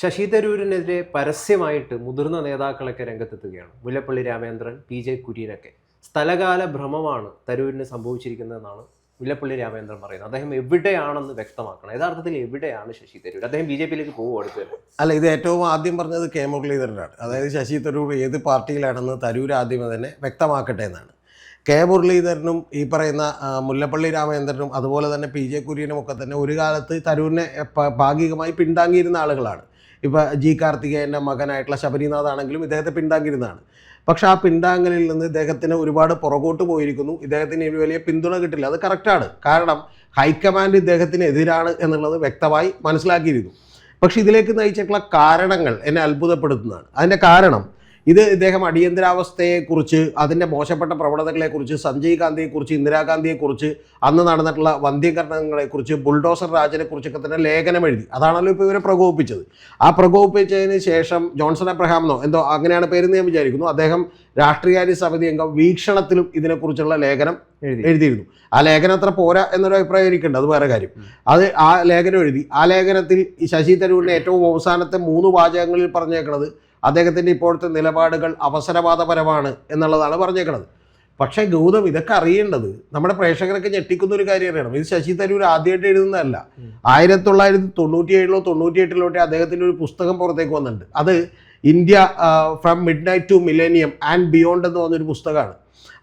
ശശി തരൂരിനെതിരെ പരസ്യമായിട്ട് മുതിർന്ന നേതാക്കളൊക്കെ രംഗത്തെത്തുകയാണ്. മുല്ലപ്പള്ളി രാമേന്ദ്രൻ പി ജെ കുര്യനൊക്കെ. സ്ഥലകാല ഭ്രമമാണ് തരൂരിന് സംഭവിച്ചിരിക്കുന്നതെന്നാണ് മുല്ലപ്പള്ളി രാമേന്ദ്രൻ പറയുന്നത്. അദ്ദേഹം എവിടെയാണെന്ന് വ്യക്തമാക്കണം. യഥാർത്ഥത്തിൽ എവിടെയാണ് ശശി തരൂർ? അദ്ദേഹം ബി ജെ പിയിലേക്ക് പോകും അല്ല ഇത് ഏറ്റവും ആദ്യം പറഞ്ഞത് കെ മുരളീധരനാണ്. അതായത് ശശി തരൂർ ഏത് പാർട്ടിയിലാണെന്ന് തരൂർ ആദ്യം തന്നെ വ്യക്തമാക്കട്ടെ എന്നാണ്. കെ മുരളീധരനും ഈ പറയുന്ന മുല്ലപ്പള്ളി രാമേന്ദ്രനും അതുപോലെ തന്നെ പി ജെ കുര്യനും ഒക്കെ തന്നെ ഒരു കാലത്ത് തരൂരിനെ ഭാഗികമായി പിന്താങ്ങിയിരുന്ന ആളുകളാണ്. ഇപ്പോൾ ജി കാർത്തികേയന്റെ മകനായിട്ടുള്ള ശബരിനാഥ് ആണെങ്കിലും ഇദ്ദേഹത്തെ പിന്താങ്ങിയിരുന്നതാണ് പക്ഷേ ആ പിന്താങ്ങലിൽ നിന്ന് ഇദ്ദേഹത്തിന് ഒരുപാട് പുറകോട്ട് പോയിരിക്കുന്നു. ഇദ്ദേഹത്തിന് ഇനി വലിയ പിന്തുണ കിട്ടില്ല. അത് കറക്റ്റാണ് കാരണം ഹൈക്കമാൻഡ് ഇദ്ദേഹത്തിന് എതിരാണ് എന്നുള്ളത് വ്യക്തമായി മനസ്സിലാക്കിയിരുന്നു പക്ഷേ ഇതിലേക്ക് നയിച്ചിട്ടുള്ള കാരണങ്ങൾ എന്നെ അത്ഭുതപ്പെടുത്തുന്നതാണ്. അതിന്റെ കാരണം ഇത് ഇദ്ദേഹം അടിയന്തരാവസ്ഥയെക്കുറിച്ച് അതിന്റെ മോശപ്പെട്ട പ്രവണതകളെക്കുറിച്ച് സഞ്ജയ് ഗാന്ധിയെക്കുറിച്ച് ഇന്ദിരാഗാന്ധിയെക്കുറിച്ച് അന്ന് നടന്നിട്ടുള്ള വന്ധ്യകരണങ്ങളെക്കുറിച്ച് ബുൾഡോസർ രാജനെക്കുറിച്ചൊക്കെ തന്നെ ലേഖനം എഴുതി. അതാണല്ലോ ഇപ്പോൾ ഇവരെ പ്രകോപിപ്പിച്ചത്. ആ പ്രകോപിപ്പിച്ചതിന് ശേഷം ജോൺസൺ അബ്രഹാമെന്നോ എന്തോ അങ്ങനെയാണ് പേരെന്ന് ഞാൻ വിചാരിക്കുന്നു. അദ്ദേഹം രാഷ്ട്രീയകാര്യ സമിതി അംഗം വീക്ഷണത്തിലും ഇതിനെക്കുറിച്ചുള്ള ലേഖനം എഴുതിയിരുന്നു. ആ ലേഖനം അത്ര പോരാ എന്നൊരു അഭിപ്രായം എനിക്കുണ്ട്. അത് വേറെ കാര്യം. അത് ആ ലേഖനം എഴുതി. ആ ലേഖനത്തിൽ ശശി തരൂരിന്റെ ഏറ്റവും അവസാനത്തെ മൂന്ന് വാചകങ്ങളിൽ പറഞ്ഞേക്കുന്നത് അദ്ദേഹത്തിന്റെ ഇപ്പോഴത്തെ നിലപാടുകൾ അവസരവാദപരമാണ് എന്നുള്ളതാണ് പറഞ്ഞേക്കുന്നത് പക്ഷേ ഗൗതം ഇതൊക്കെ അറിയേണ്ടത് നമ്മുടെ പ്രേക്ഷകരൊക്കെ ഞെട്ടിക്കുന്ന ഒരു കാര്യം അറിയണം. ഇത് ശശി തരൂർ ആദ്യമായിട്ട് എഴുതുന്നതല്ല. ആയിരത്തി തൊള്ളായിരത്തി തൊണ്ണൂറ്റി ഏഴിലോ തൊണ്ണൂറ്റി എട്ടിലോട്ടെ അദ്ദേഹത്തിന്റെ ഒരു പുസ്തകം പുറത്തേക്ക് വന്നിട്ടുണ്ട്. അത് India from midnight to millennium and beyond എന്ന് പറഞ്ഞൊരു പുസ്തകമാണ്.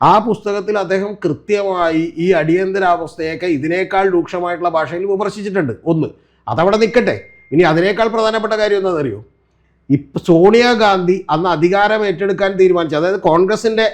ആ പുസ്തകത്തിൽ അദ്ദേഹം കൃത്യമായി ഈ അടിയന്തരാവസ്ഥയൊക്കെ ഇതിനേക്കാൾ രൂക്ഷമായിട്ടുള്ള ഭാഷയിൽ വിമർശിച്ചിട്ടുണ്ട്. ഒന്ന് അതവിടെ നിൽക്കട്ടെ. ഇനി അതിനേക്കാൾ പ്രധാനപ്പെട്ട കാര്യം എന്താണെന്നറിയോ? ഇപ്പം സോണിയാഗാന്ധി അന്ന് അധികാരം ഏറ്റെടുക്കാൻ തീരുമാനിച്ചു. അതായത് കോൺഗ്രസിന്റെ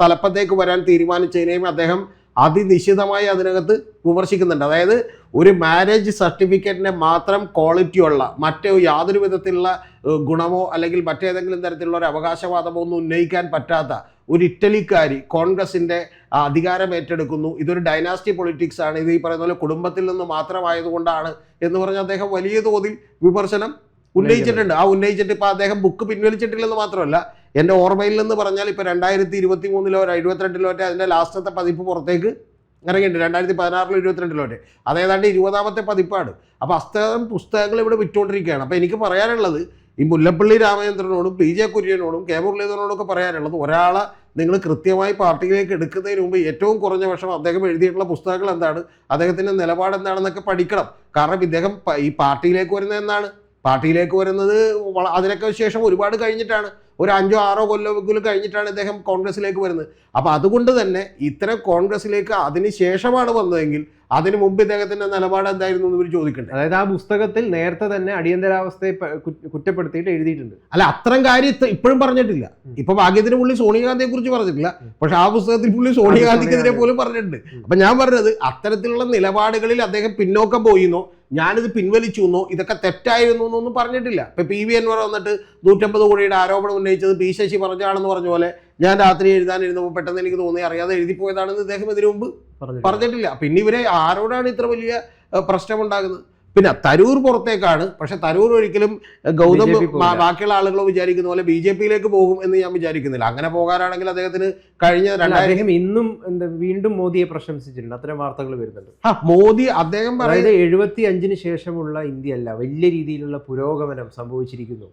തലപ്പത്തേക്ക് വരാൻ തീരുമാനിച്ചതിനെയും അദ്ദേഹം അതിനിശ്ചിതമായി അതിനകത്ത് വിമർശിക്കുന്നുണ്ട്. അതായത് ഒരു മാരേജ് സർട്ടിഫിക്കറ്റിനെ മാത്രം ക്വാളിറ്റിയുള്ള മറ്റേ യാതൊരു വിധത്തിലുള്ള ഗുണമോ അല്ലെങ്കിൽ മറ്റേതെങ്കിലും തരത്തിലുള്ള ഒരു അവകാശവാദമോ ഒന്നും ഉന്നയിക്കാൻ പറ്റാത്ത ഒരു ഇറ്റലിക്കാരി കോൺഗ്രസിന്റെ അധികാരം ഏറ്റെടുക്കുന്നു. ഇതൊരു ഡൈനാസ്റ്റി പൊളിറ്റിക്സ് ആണ്. ഇത് ഈ പറയുന്ന പോലെ കുടുംബത്തിൽ നിന്ന് മാത്രമായതുകൊണ്ടാണ് എന്ന് പറഞ്ഞ് അദ്ദേഹം വലിയ തോതിൽ വിമർശനം ഉന്നയിച്ചിട്ടുണ്ട്. ആ ഉന്നയിച്ചിട്ട് ഇപ്പൊ അദ്ദേഹം ബുക്ക് പിൻവലിച്ചിട്ടില്ലെന്ന് മാത്രമല്ല എന്റെ ഓർമ്മയിൽ നിന്ന് പറഞ്ഞാൽ ഇപ്പൊ രണ്ടായിരത്തി ഇരുപത്തി മൂന്നിലോ ഇരുപത്തിരണ്ടിലോ മറ്റേ അതിന്റെ ലാസ്റ്റത്തെ പതിപ്പ് പുറത്തേക്ക് ഇറങ്ങിയിട്ടുണ്ട്. രണ്ടായിരത്തി പതിനാറിലോ ഇരുപത്തിരണ്ടിലോ മറ്റേ. അതേതാണ്ട് ഇരുപതാമത്തെ പതിപ്പാണ്. അപ്പോൾ അസ്തകം പുസ്തകങ്ങൾ ഇവിടെ വിറ്റുകൊണ്ടിരിക്കുകയാണ് അപ്പോൾ എനിക്ക് പറയാനുള്ളത് ഈ മുല്ലപ്പള്ളി രാമചന്ദ്രനോടും പി ജെ കുര്യനോടും കെ മുരളീധരനോടും ഒക്കെ പറയാനുള്ളത് ഒരാളെ നിങ്ങൾ കൃത്യമായി പാർട്ടിയിലേക്ക് എടുക്കുന്നതിന് മുമ്പ് ഏറ്റവും കുറഞ്ഞ പക്ഷം അദ്ദേഹം എഴുതിയിട്ടുള്ള പുസ്തകങ്ങൾ എന്താണ്? അദ്ദേഹത്തിന്റെ നിലപാട് എന്താണെന്നൊക്കെ പഠിക്കണം. കാരണം ഇദ്ദേഹം ഈ പാർട്ടിയിലേക്ക് വരുന്നത് പാർട്ടിയിലേക്ക് വരുന്നത് അതിനൊക്കെ ശേഷം ഒരുപാട് കഴിഞ്ഞിട്ടാണ്. ഒരു അഞ്ചോ ആറോ കൊല്ലമെങ്കിലും കഴിഞ്ഞിട്ടാണ് ഇദ്ദേഹം കോൺഗ്രസിലേക്ക് വരുന്നത്. അപ്പോൾ അതുകൊണ്ട് തന്നെ ഇത്തരം കോൺഗ്രസിലേക്ക് അതിന് ശേഷമാണ് വന്നതെങ്കിൽ അതിന് മുമ്പ് ഇദ്ദേഹത്തിന്റെ നിലപാട് എന്തായിരുന്നു എന്ന് ഇവർ ചോദിക്കണ്ടേ? അതായത് ആ പുസ്തകത്തിൽ നേരത്തെ തന്നെ അടിയന്തരാവസ്ഥയെ കുറ്റപ്പെടുത്തിയിട്ട് എഴുതിയിട്ടുണ്ട്. അല്ല അത്തരം കാര്യം ഇപ്പോഴും പറഞ്ഞിട്ടില്ല. ഇപ്പൊ ഭാഗ്യത്തിന് പുള്ളി സോണിയാഗാന്ധിയെ കുറിച്ച് പറഞ്ഞിട്ടില്ല. പക്ഷെ ആ പുസ്തകത്തിൽ പുള്ളി സോണിയാഗാന്ധിക്കെതിരെ പോലും പറഞ്ഞിട്ടുണ്ട്. അപ്പൊ ഞാൻ പറഞ്ഞത് അത്തരത്തിലുള്ള നിലപാടുകളിൽ അദ്ദേഹം പിന്നോക്കം പോയിന്നോ ഞാനിത് പിൻവലിച്ചു എന്നോ ഇതൊക്കെ തെറ്റായിരുന്നു എന്നൊന്നും പറഞ്ഞിട്ടില്ല. ഇപ്പൊ പി വി എൻവർ വന്നിട്ട് നൂറ്റമ്പത് കോടിയുടെ ആരോപണം ഉന്നയിച്ചത് പി ശശി പറഞ്ഞാണെന്ന് പറഞ്ഞ പോലെ ഞാൻ രാത്രി എഴുതാൻ എഴുതുമ്പോൾ പെട്ടെന്ന് എനിക്ക് തോന്നി അറിയാതെ എഴുതി എഴുതിപ്പോയതാണെന്ന് ഇദ്ദേഹം ഇതിനു മുമ്പ് പറഞ്ഞിട്ടില്ല. പിന്നെ ഇവരെ ആരോടാണ് ഇത്ര വലിയ പ്രശ്നമുണ്ടാകുന്നത്? പിന്നെ തരൂർ പുറത്തേക്കാണ്. പക്ഷെ തരൂർ ഒരിക്കലും ഗൗതം ബാക്കിയുള്ള ആളുകൾ വിചാരിക്കുന്ന പോലെ ബി ജെ പിയിലേക്ക് പോകും എന്ന് ഞാൻ വിചാരിക്കുന്നില്ല. അങ്ങനെ പോകാനാണെങ്കിൽ അദ്ദേഹത്തിന് കഴിഞ്ഞ രണ്ടായിരം അദ്ദേഹം ഇന്നും എന്താ വീണ്ടും മോദിയെ പ്രശംസിച്ചിട്ടുണ്ട്. അത്തരം വാർത്തകൾ വരുന്നുണ്ട്. ആ, മോദി അദ്ദേഹം പറയുന്നത് എഴുപത്തി അഞ്ചിന് ശേഷമുള്ള ഇന്ത്യ അല്ല വലിയ രീതിയിലുള്ള പുരോഗമനം സംഭവിച്ചിരിക്കുന്നു.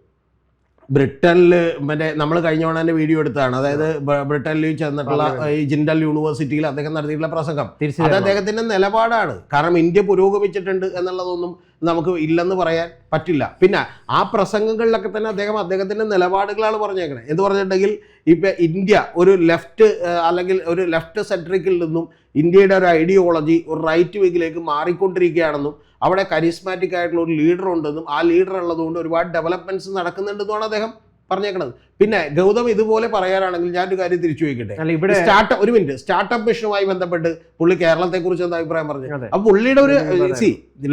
ബ്രിട്ടനിൽ മറ്റേ നമ്മൾ കഴിഞ്ഞ തന്നെ വീഡിയോ എടുത്തതാണ്. അതായത് ബ്രിട്ടനിൽ ചെന്നിട്ടുള്ള ഈ ജിൻഡൽ യൂണിവേഴ്സിറ്റിയിൽ അദ്ദേഹം നടത്തിയിട്ടുള്ള പ്രസംഗം. അത് അദ്ദേഹത്തിന്റെ നിലപാടാണ്. കാരണം ഇന്ത്യ പുരോഗമിച്ചിട്ടുണ്ട് എന്നുള്ളതൊന്നും നമുക്ക് ഇല്ലെന്ന് പറയാൻ പറ്റില്ല. പിന്നെ ആ പ്രസംഗങ്ങളിലൊക്കെ തന്നെ അദ്ദേഹം അദ്ദേഹത്തിന്റെ നിലപാടുകളാണ് പറഞ്ഞേക്കണേ. എന്ന് പറഞ്ഞിട്ടുണ്ടെങ്കിൽ ഇപ്പൊ ഇന്ത്യ ഒരു ലെഫ്റ്റ് അല്ലെങ്കിൽ ഒരു ലെഫ്റ്റ് സെൻട്രിക്കിൽ നിന്നും ഇന്ത്യയുടെ ഒരു ഐഡിയോളജി ഒരു റൈറ്റ് വിങ്ങിലേക്ക് മാറിക്കൊണ്ടിരിക്കുകയാണെന്നും അവിടെ കരിസ്മാറ്റിക് ആയിട്ടുള്ള ഒരു ലീഡർ ഉണ്ടെന്നും ആ ലീഡർ ഉള്ളതുകൊണ്ട് ഒരുപാട് ഡെവലപ്മെന്റ്സ് നടക്കുന്നുണ്ടെന്നുമാണ് അദ്ദേഹം പറഞ്ഞേക്കണത്. പിന്നെ ഗൗതം ഇതുപോലെ പറയാനാണെങ്കിൽ ഞാനൊരു കാര്യം തിരിച്ചു ചോദിക്കട്ടെ? ഇവിടെ സ്റ്റാർട്ട് ഒരു മിനിറ്റ് സ്റ്റാർട്ടപ്പ് മിഷനുമായി ബന്ധപ്പെട്ട് പുള്ളി കേരളത്തെ കുറിച്ച് എന്താ അഭിപ്രായം പറഞ്ഞു? അപ്പൊ പുള്ളിയുടെ ഒരു. സി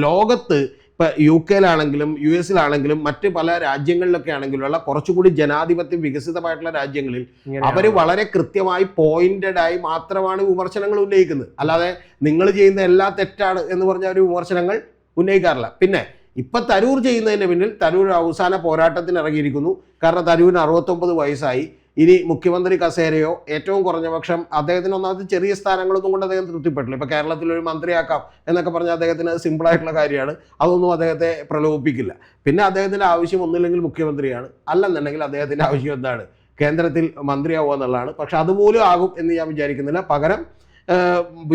ലോകത്ത് ഇപ്പൊ യു കെയിലാണെങ്കിലും യു എസിലാണെങ്കിലും മറ്റ് പല രാജ്യങ്ങളിലൊക്കെ ആണെങ്കിലും ഉള്ള കുറച്ചുകൂടി ജനാധിപത്യം വികസിതമായിട്ടുള്ള രാജ്യങ്ങളിൽ. അവർ വളരെ കൃത്യമായി പോയിന്റഡ് ആയി മാത്രമാണ് വിമർശനങ്ങൾ ഉന്നയിക്കുന്നത്. അല്ലാതെ നിങ്ങൾ ചെയ്യുന്ന എല്ലാ തെറ്റാണ് എന്ന് പറഞ്ഞ ഒരു വിമർശനങ്ങൾ ഉന്നയിക്കാറില്ല. പിന്നെ ഇപ്പം തരൂർ ചെയ്യുന്നതിന് പിന്നിൽ തരൂർ അവസാന പോരാട്ടത്തിന് ഇറങ്ങിയിരിക്കുന്നു. കാരണം തരൂരിന് അറുപത്തൊമ്പത് വയസ്സായി. ഇനി മുഖ്യമന്ത്രി കസേരയോ ഏറ്റവും കുറഞ്ഞ പക്ഷം അദ്ദേഹത്തിന് ഒന്നാമത് ചെറിയ സ്ഥാനങ്ങളൊന്നും കൊണ്ട് അദ്ദേഹം തൃപ്തിപ്പെട്ടില്ല. ഇപ്പോൾ കേരളത്തിൽ ഒരു മന്ത്രിയാക്കാം എന്നൊക്കെ പറഞ്ഞാൽ അദ്ദേഹത്തിന് സിമ്പിളായിട്ടുള്ള കാര്യമാണ്. അതൊന്നും അദ്ദേഹത്തെ പ്രലോഭിപ്പിക്കില്ല. പിന്നെ അദ്ദേഹത്തിന്റെ ആവശ്യം ഒന്നുമില്ലെങ്കിൽ മുഖ്യമന്ത്രിയാണ്. അല്ലെന്നുണ്ടെങ്കിൽ അദ്ദേഹത്തിന്റെ ആവശ്യം എന്താണ്? കേന്ദ്രത്തിൽ മന്ത്രിയാവുക എന്നുള്ളതാണ്. പക്ഷെ അതുപോലും ആകും എന്ന് ഞാൻ വിചാരിക്കുന്നില്ല. പകരം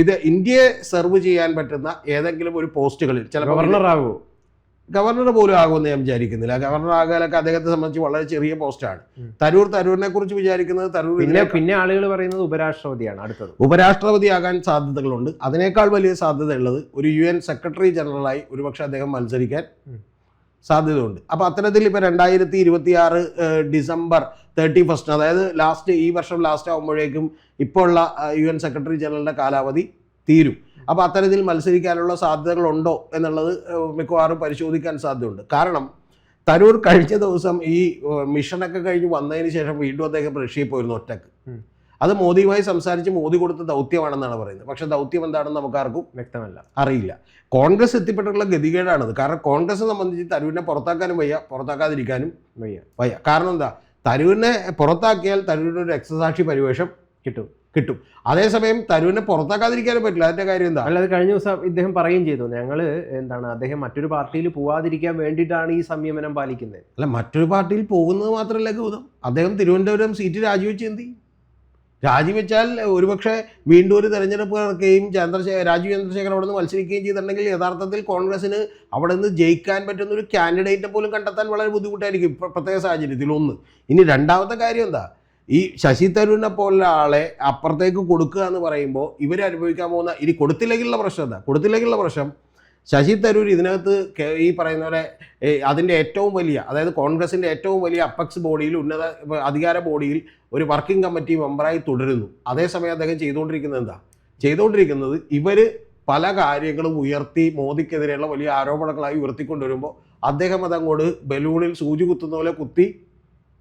ഇത് ഇന്ത്യയെ സെർവ് ചെയ്യാൻ പറ്റുന്ന ഏതെങ്കിലും ഒരു പോസ്റ്റുകളിൽ ചിലപ്പോൾ ഗവർണർ ആകുമോ ഗവർണർ പോലും ആകുമെന്ന് ഞാൻ വിചാരിക്കുന്നില്ല. ഗവർണർ ആകാനൊക്കെ അദ്ദേഹത്തെ സംബന്ധിച്ച് വളരെ ചെറിയ പോസ്റ്റാണ്. തരൂർ തരൂരിനെ കുറിച്ച് വിചാരിക്കുന്നത് തരൂർ പിന്നെ പിന്നെ ആളുകൾ പറയുന്നത് ഉപരാഷ്ട്രപതിയാണ് അടുത്തത്. ഉപരാഷ്ട്രപതി ആകാൻ സാധ്യതകളുണ്ട്. അതിനേക്കാൾ വലിയ സാധ്യതയുള്ളത് ഒരു യു എൻ സെക്രട്ടറി ജനറലായി ഒരുപക്ഷെ അദ്ദേഹം മത്സരിക്കാൻ. സാധ്യതയുണ്ട്. അപ്പോൾ അത്തരത്തിൽ ഇപ്പോൾ രണ്ടായിരത്തി ഇരുപത്തി ആറ് ഡിസംബർ തേർട്ടി ഫസ്റ്റ് അതായത് ലാസ്റ്റ് ഈ വർഷം ലാസ്റ്റ് ആകുമ്പോഴേക്കും ഇപ്പോൾ ഉള്ള യു എൻ സെക്രട്ടറി ജനറലിന്റെ കാലാവധി തീരും. അപ്പോൾ അത്തരത്തിൽ മത്സരിക്കാനുള്ള സാധ്യതകളുണ്ടോ എന്നുള്ളത് മിക്കവാറും പരിശോധിക്കാൻ സാധ്യതയുണ്ട്. കാരണം തരൂർ കഴിഞ്ഞ ദിവസം ഈ മിഷനൊക്കെ കഴിഞ്ഞ് വന്നതിന് ശേഷം വീണ്ടും അദ്ദേഹം റഷ്യയിൽ പോയിരുന്നു ഒറ്റയ്ക്ക്. അത് മോദിയുമായി സംസാരിച്ച് മോദി കൊടുത്ത ദൗത്യമാണെന്നാണ് പറയുന്നത്. പക്ഷെ ദൗത്യം എന്താണെന്ന് നമുക്കാർക്കും വ്യക്തമല്ല. അറിയില്ല. കോൺഗ്രസ് എത്തിപ്പെട്ടിട്ടുള്ള ഗതികേടാണത്. കാരണം കോൺഗ്രസ് സംബന്ധിച്ച് തരൂരിനെ പുറത്താക്കാനും വയ്യ. പുറത്താക്കാതിരിക്കാനും വയ്യ. വയ്യ. കാരണം എന്താ? തരൂരിനെ പുറത്താക്കിയാൽ തരൂരിന് ഒരു രക്തസാക്ഷി പരിവേഷം കിട്ടും. കിട്ടും. അതേസമയം തരൂരിനെ പുറത്താക്കാതിരിക്കാനും പറ്റില്ല. അതിന്റെ കാര്യം എന്താ? അല്ലാതെ കഴിഞ്ഞ ദിവസം ഇദ്ദേഹം പറയുകയും ചെയ്തു. ഞങ്ങൾ എന്താണ് അദ്ദേഹം മറ്റൊരു പാർട്ടിയിൽ പോവാതിരിക്കാൻ വേണ്ടിയിട്ടാണ് ഈ സംയമനം പാലിക്കുന്നത്. അല്ല മറ്റൊരു പാർട്ടിയിൽ പോകുന്നത് മാത്രമല്ല ഗൗതം. അദ്ദേഹം തിരുവനന്തപുരം സീറ്റ് രാജിവെച്ച് എന്ത്? രാജിവെച്ചാൽ ഒരുപക്ഷെ വീണ്ടും ഒരു തെരഞ്ഞെടുപ്പ് നടക്കുകയും ചന്ദ്രശേഖർ രാജീവ് ചന്ദ്രശേഖർ അവിടെ നിന്ന് മത്സരിക്കുകയും ചെയ്തിട്ടുണ്ടെങ്കിൽ യഥാർത്ഥത്തിൽ കോൺഗ്രസിന് അവിടെ നിന്ന് ജയിക്കാൻ പറ്റുന്ന ഒരു കാൻഡിഡേറ്റിനെ പോലും കണ്ടെത്താൻ വളരെ ബുദ്ധിമുട്ടായിരിക്കും പ്രത്യേക സാഹചര്യത്തിൽ. ഒന്ന്. ഇനി രണ്ടാമത്തെ കാര്യം എന്താ? ഈ ശശി തരൂരിനെ പോലുള്ള ആളെ അപ്പുറത്തേക്ക് കൊടുക്കുക എന്ന് പറയുമ്പോൾ ഇവർ അനുഭവിക്കാൻ പോകുന്ന ഇനി കൊടുത്തില്ലെങ്കിലുള്ള പ്രശ്നം എന്താ? കൊടുത്തില്ലെങ്കിലുള്ള പ്രശ്നം ശശി തരൂർ ഇതിനകത്ത് ഈ പറയുന്ന പോലെ അതിന്റെ ഏറ്റവും വലിയ അതായത് കോൺഗ്രസിന്റെ ഏറ്റവും വലിയ അപ്പക്സ് ബോഡിയിൽ ഉന്നത അധികാര ബോഡിയിൽ ഒരു വർക്കിംഗ് കമ്മിറ്റി മെമ്പറായി തുടരുന്നു. അതേസമയം അദ്ദേഹം ചെയ്തുകൊണ്ടിരിക്കുന്നത് എന്താ? ചെയ്തുകൊണ്ടിരിക്കുന്നത് ഇവർ പല കാര്യങ്ങളും ഉയർത്തി മോദിക്കെതിരെയുള്ള വലിയ ആരോപണങ്ങളായി ഉയർത്തിക്കൊണ്ടുവരുമ്പോൾ അദ്ദേഹം അതങ്ങോട്ട് ബലൂണിൽ സൂചി കുത്തുന്ന പോലെ കുത്തി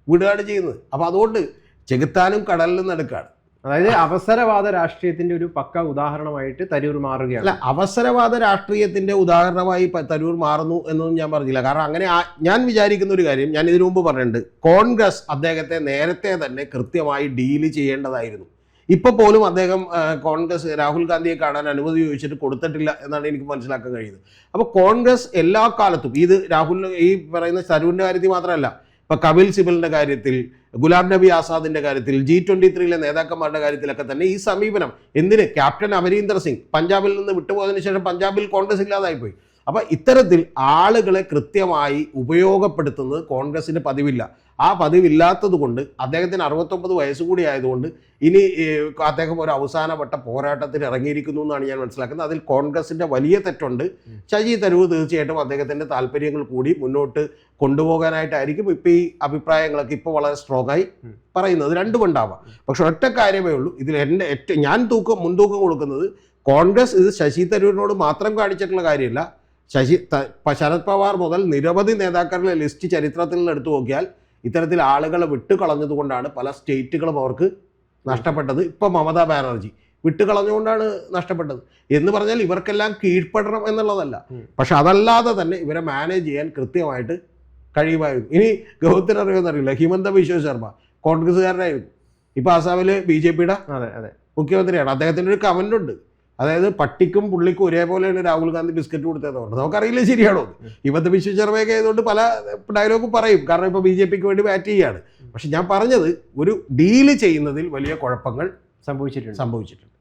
വിടുകയാണ് ചെയ്യുന്നത്. അപ്പോൾ അതുകൊണ്ട് ചെകുത്താനും കടലിലും നടുക്കാണ്. അതായത് അവസരവാദ രാഷ്ട്രീയത്തിന്റെ ഒരു പക്ക ഉദാഹരണമായിട്ട് തരൂർ മാറുകയാണ്. അല്ല അവസരവാദ രാഷ്ട്രീയത്തിന്റെ ഉദാഹരണമായി തരൂർ മാറുന്നു എന്നൊന്നും ഞാൻ പറഞ്ഞില്ല. കാരണം അങ്ങനെ ഞാൻ വിചാരിക്കുന്ന ഒരു കാര്യം ഞാൻ ഇതിനു മുമ്പ് പറഞ്ഞിട്ടുണ്ട്. കോൺഗ്രസ് അദ്ദേഹത്തെ നേരത്തെ തന്നെ കൃത്യമായി ഡീൽ ചെയ്യേണ്ടതായിരുന്നു. ഇപ്പൊ പോലും അദ്ദേഹം കോൺഗ്രസ് രാഹുൽ ഗാന്ധിയെ കാണാൻ അനുമതി ചോദിച്ചിട്ട് കൊടുത്തിട്ടില്ല എന്നാണ് എനിക്ക് മനസ്സിലാക്കാൻ കഴിയുന്നത്. അപ്പോൾ കോൺഗ്രസ് എല്ലാ കാലത്തും ഇത് രാഹുൽ ഈ പറയുന്ന തരൂരിന്റെ കാര്യത്തിൽ മാത്രമല്ല ഇപ്പൊ കപിൽ സിബലിന്റെ കാര്യത്തിൽ ഗുലാം നബി ആസാദിന്റെ കാര്യത്തിൽ ജി ട്വന്റി ത്രീയിലെ നേതാക്കന്മാരുടെ കാര്യത്തിലൊക്കെ തന്നെ ഈ സമീപനം. എന്തിന്? ക്യാപ്റ്റൻ അമരീന്ദർ സിംഗ് പഞ്ചാബിൽ നിന്ന് വിട്ടുപോയതിനു ശേഷം പഞ്ചാബിൽ കോൺഗ്രസ് ഇല്ലാതായിപ്പോയി അപ്പൊ ഇത്തരത്തിൽ ആളുകളെ കൃത്യമായി ഉപയോഗപ്പെടുത്തുന്നത് കോൺഗ്രസിന് പതിവില്ല. ആ പതിവില്ലാത്തത് കൊണ്ട് അദ്ദേഹത്തിന് അറുപത്തൊമ്പത് വയസ്സ് കൂടി ആയതുകൊണ്ട് ഇനി അദ്ദേഹം ഒരു അവസാനവട്ട പോരാട്ടത്തിൽ ഇറങ്ങിയിരിക്കുന്നു എന്നാണ് ഞാൻ മനസ്സിലാക്കുന്നത്. അതിൽ കോൺഗ്രസിന്റെ വലിയ തെറ്റുണ്ട്. ശശി തരൂർ തീർച്ചയായിട്ടും അദ്ദേഹത്തിന്റെ താല്പര്യങ്ങൾ കൂടി മുന്നോട്ട് കൊണ്ടുപോകാനായിട്ടായിരിക്കും ഇപ്പൊ ഈ അഭിപ്രായങ്ങളൊക്കെ ഇപ്പോൾ വളരെ സ്ട്രോങ് ആയി. പറയുന്നത്. രണ്ടു കൊണ്ടാവാം പക്ഷെ ഒറ്റ കാര്യമേ ഉള്ളൂ. ഇതിൽ എന്റെ ഏറ്റവും ഞാൻ തൂക്കം മുൻതൂക്കം കൊടുക്കുന്നത് കോൺഗ്രസ് ഇത് ശശി തരൂരിനോട് മാത്രം കാണിച്ചിട്ടുള്ള കാര്യമില്ല. ശശി ശരത് പവാർ മുതൽ നിരവധി നേതാക്കളുടെ ലിസ്റ്റ് ചരിത്രത്തിൽ നിന്ന് എടുത്തു നോക്കിയാൽ ഇത്തരത്തിൽ ആളുകളെ വിട്ടുകളഞ്ഞതുകൊണ്ടാണ് പല സ്റ്റേറ്റുകളും അവർക്ക് നഷ്ടപ്പെട്ടത്. ഇപ്പം മമതാ ബാനർജി വിട്ടുകളഞ്ഞുകൊണ്ടാണ് നഷ്ടപ്പെട്ടത്. എന്ന് പറഞ്ഞാൽ ഇവർക്കെല്ലാം കീഴ്പ്പെടണം എന്നുള്ളതല്ല. പക്ഷെ അതല്ലാതെ തന്നെ ഇവരെ മാനേജ് ചെയ്യാൻ കൃത്യമായിട്ട് കഴിയുമായിരുന്നു. ഇനി ഗൗത്തിന് അറിയുമെന്നറിയില്ല. ഹിമന്ത ബിശ്വ ശർമ്മ കോൺഗ്രസ്സുകാരനായിരുന്നു. ഇപ്പൊ ആസാമിൽ ബി ജെ പിയുടെ അതെ അതെ. മുഖ്യമന്ത്രിയാണ്. അദ്ദേഹത്തിന്റെ ഒരു കമന്റ് ഉണ്ട് അതായത് പട്ടിക്കും പുള്ളിക്കും ഒരേപോലെയാണ് രാഹുൽ ഗാന്ധി ബിസ്ക്കറ്റ് കൊടുത്തതെന്ന് പറഞ്ഞത്. നമുക്കറിയില്ല ശരിയാണോ ഇവത്തെ വിശ്വ ബിശ്വ ആയതുകൊണ്ട് പല ഡയലോഗും പറയും. കാരണം ഇപ്പോൾ ബി ജെ പിക്ക് വേണ്ടി ബാറ്റ് ചെയ്യാണ്. പക്ഷെ ഞാൻ പറഞ്ഞത് ഒരു ഡീൽ ചെയ്യുന്നതിൽ വലിയ കുഴപ്പങ്ങൾ സംഭവിച്ചിട്ടുണ്ട്. സംഭവിച്ചിട്ടുണ്ട്.